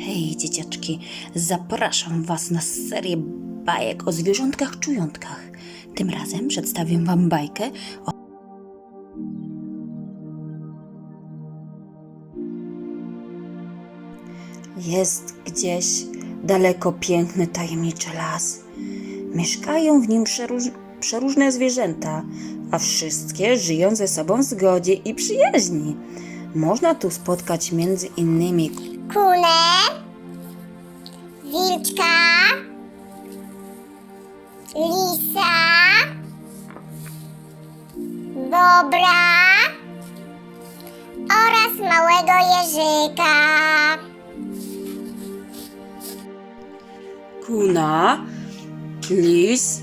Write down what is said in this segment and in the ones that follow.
Hej, dzieciaczki, zapraszam Was na serię bajek o zwierzątkach czujątkach. Tym razem przedstawię Wam bajkę o Jest gdzieś daleko piękny, tajemniczy las. Mieszkają w nim przeróż, przeróżne zwierzęta, a wszystkie żyją ze sobą w zgodzie i przyjaźni. Można tu spotkać między innymi kulę, wilczka, lisa, bobra oraz małego jeżyka. kuna, lis,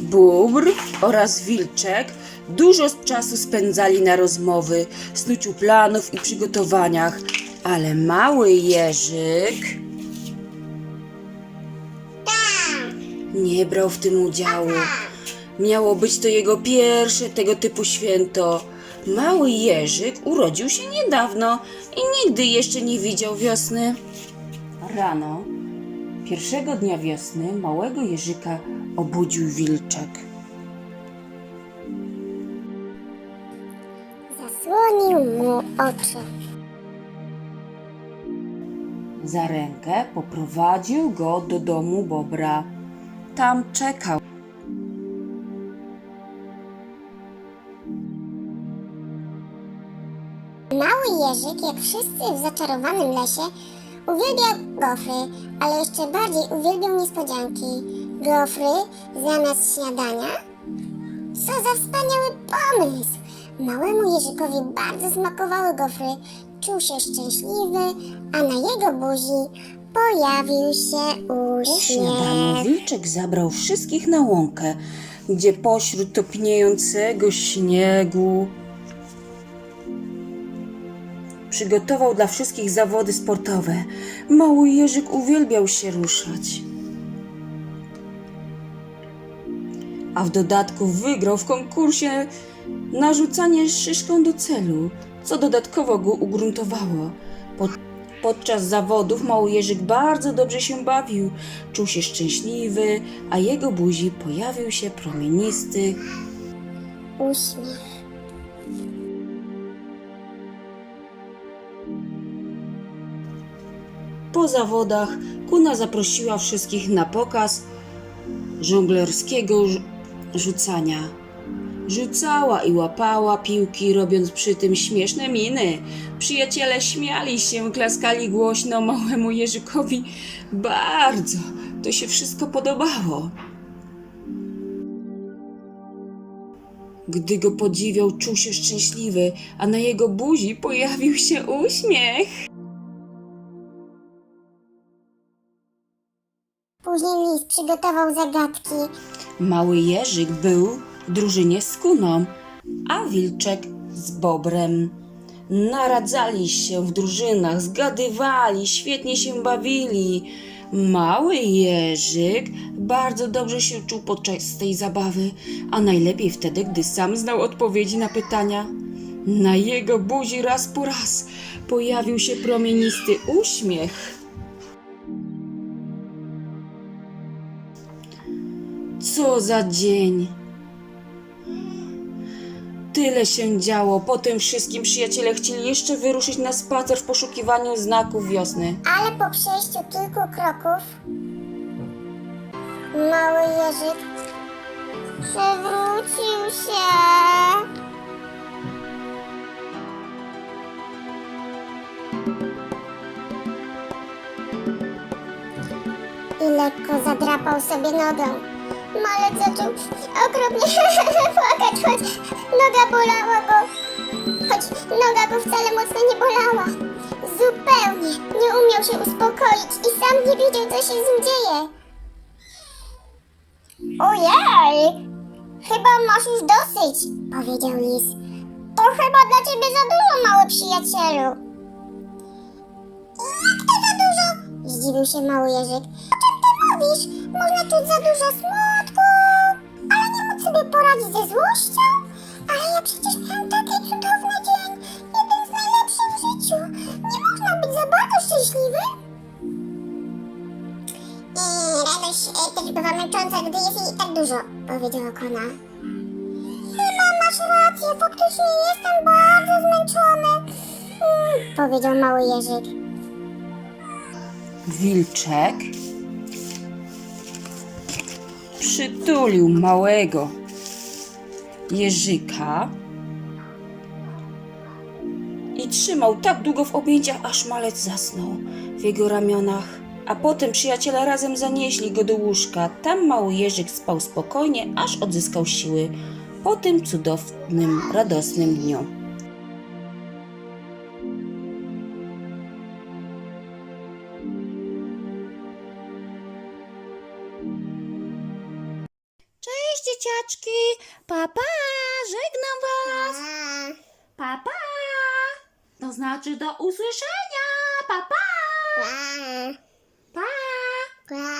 bóbr oraz wilczek dużo czasu spędzali na rozmowy, snuciu planów i przygotowaniach, ale mały jeżyk nie brał w tym udziału. Miało być to jego pierwsze tego typu święto. Mały jeżyk urodził się niedawno i nigdy jeszcze nie widział wiosny. Rano Pierwszego dnia wiosny małego jeżyka obudził wilczek. Zasłonił mu oczy. Za rękę poprowadził go do domu bobra. Tam czekał. Mały jeżyk, jak wszyscy w zaczarowanym lesie, uwielbia gofry, ale jeszcze bardziej uwielbiał niespodzianki. Gofry zamiast śniadania? Co za wspaniały pomysł! Małemu jeżykowi bardzo smakowały gofry, czuł się szczęśliwy, a na jego buzi pojawił się uśmiech. wilczek zabrał wszystkich na łąkę, gdzie pośród topniejącego śniegu przygotował dla wszystkich zawody sportowe. Mały jeżyk uwielbiał się ruszać. A w dodatku wygrał w konkursie na rzucanie szyszką do celu, co dodatkowo go ugruntowało. Pod, podczas zawodów mały jeżyk bardzo dobrze się bawił, czuł się szczęśliwy, a jego buzi pojawił się promienisty Uśmiech. Po zawodach Kuna zaprosiła wszystkich na pokaz żonglerskiego rzu- rzucania. Rzucała i łapała piłki, robiąc przy tym śmieszne miny. Przyjaciele śmiali się, klaskali głośno małemu Jerzykowi. Bardzo to się wszystko podobało. Gdy go podziwiał, czuł się szczęśliwy, a na jego buzi pojawił się uśmiech. Później lis przygotował zagadki. Mały Jerzyk był drużynie z Kuną, a Wilczek z Bobrem. Naradzali się w drużynach, zgadywali, świetnie się bawili. Mały Jerzyk bardzo dobrze się czuł podczas tej zabawy, a najlepiej wtedy, gdy sam znał odpowiedzi na pytania. Na jego buzi raz po raz pojawił się promienisty uśmiech. Co za dzień! Tyle się działo. Po tym wszystkim przyjaciele chcieli jeszcze wyruszyć na spacer w poszukiwaniu znaków wiosny. Ale po przejściu kilku kroków mały jeżyk przewrócił się. I lekko zadrapał sobie nogę. Malec zaczął okropnie płakać, choć noga bolała go. Choć noga go wcale mocno nie bolała. Zupełnie nie umiał się uspokoić i sam nie wiedział, co się z nim dzieje. Ojej! Chyba masz już dosyć, powiedział lis. To chyba dla ciebie za dużo, mały przyjacielu. Jak to za dużo? Zdziwił się mały Jerzyk. O czym ty mówisz? Można czuć za dużo móc sobie poradzić ze złością. Ale ja przecież miałam taki cudowny dzień, jeden z najlepszych w życiu. Nie można być za bardzo szczęśliwy? Eee, radość e, też bywa męcząca, gdy jest jej tak dużo, powiedziała Kona. Chyba masz rację, faktycznie jestem bardzo zmęczony, mm, powiedział mały Jerzyk. Wilczek przytulił małego jeżyka i trzymał tak długo w objęciach, aż malec zasnął w jego ramionach. A potem przyjaciele razem zanieśli go do łóżka. Tam mały jeżyk spał spokojnie, aż odzyskał siły po tym cudownym, radosnym dniu. Dzieciaczki, papa, żegnam was. Papa, to znaczy do usłyszenia, papa, pa, pa, pa, pa.